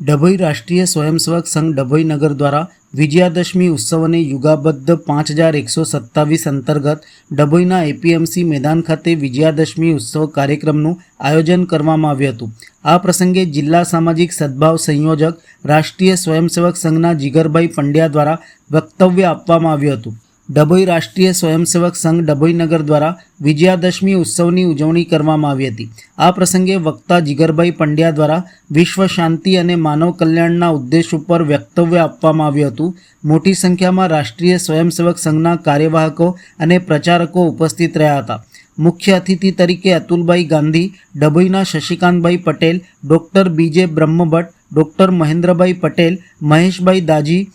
ડભોઈ રાષ્ટ્રીય સ્વયંસેવક સંઘ ડભોઈ નગર દ્વારા વિજયાદશમી ઉત્સવને યુગાબદ્ધ પાંચ હજાર એકસો સત્તાવીસ અંતર્ગત ડભોઈના એપીએમસી મેદાન ખાતે વિજયાદશમી ઉત્સવ કાર્યક્રમનું આયોજન કરવામાં આવ્યું હતું. આ પ્રસંગે જિલ્લા સામાજિક સદભાવ સંયોજક રાષ્ટ્રીય સ્વયંસેવક સંઘના જીગરભાઈ પંડ્યા દ્વારા વક્તવ્ય આપવામાં આવ્યું હતું. ડભોઈ રાષ્ટ્રીય સ્વયંસેવક સંઘ ડભોઈ નગર દ્વારા વિજયાદશમી ઉત્સવની ઉજવણી કરવામાં આવી હતી. આ પ્રસંગે વક્તા જીગરભાઈ પંડ્યા દ્વારા વિશ્વ શાંતિ અને માનવ કલ્યાણના ઉદ્દેશ ઉપર વક્તવ્ય આપવામાં આવ્યું હતું. મોટી સંખ્યામાં રાષ્ટ્રીય સ્વયંસેવક સંઘના કાર્યવાહકો અને પ્રચારકો ઉપસ્થિત રહ્યા હતા. મુખ્ય અતિથિ તરીકે Atulbhai Gandhi, ડભોઈના Shashikantbhai Patel, doctor B J Brahmbhatt, doctor Mahendrabhai Patel, Maheshbhai Daji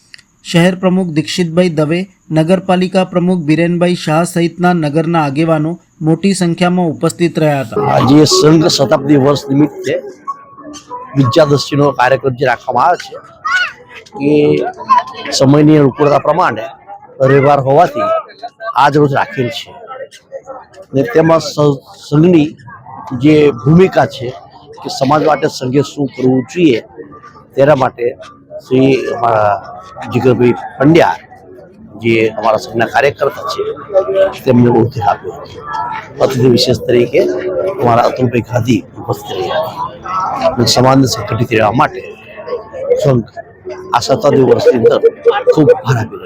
શહેર પ્રમુખ દીક્ષિતભાઈ દવે, નગરપાલિકા પ્રમુખ બિરેનભાઈ શાહ સહિતના નગરના આગેવાનો મોટી સંખ્યામાં ઉપસ્થિત રહ્યા હતા. આજે સંઘ શતાબ્દી વર્ષ નિમિત્તે વિદ્યાદશીનો કાર્યક્રમ જે રાખવામાં આવે છે, એ સમયની અનુકૂળતા પ્રમાણે રવિવાર હોવાથી આજ રોજ રાખેલ છે. ને તેમાં સંઘની જે ભૂમિકા છે કે સમાજ માટે સંઘે શું કરવું જોઈએ તેના માટે શ્રી અમારા જીગરભાઈ પંડ્યા જે અમારા સંઘના કાર્યકર્તા છે, તેમને ઉદ્ધેશ આપ્યો હતો. અતિથિ વિશેષ તરીકે અમારા અતુલભાઈ ગાંધી ઉપસ્થિત રહ્યા સમાજને સંગઠિત રહેવા માટે સંઘ આ સત્તાદી વર્ષની અંદર ખૂબ ભાર આપી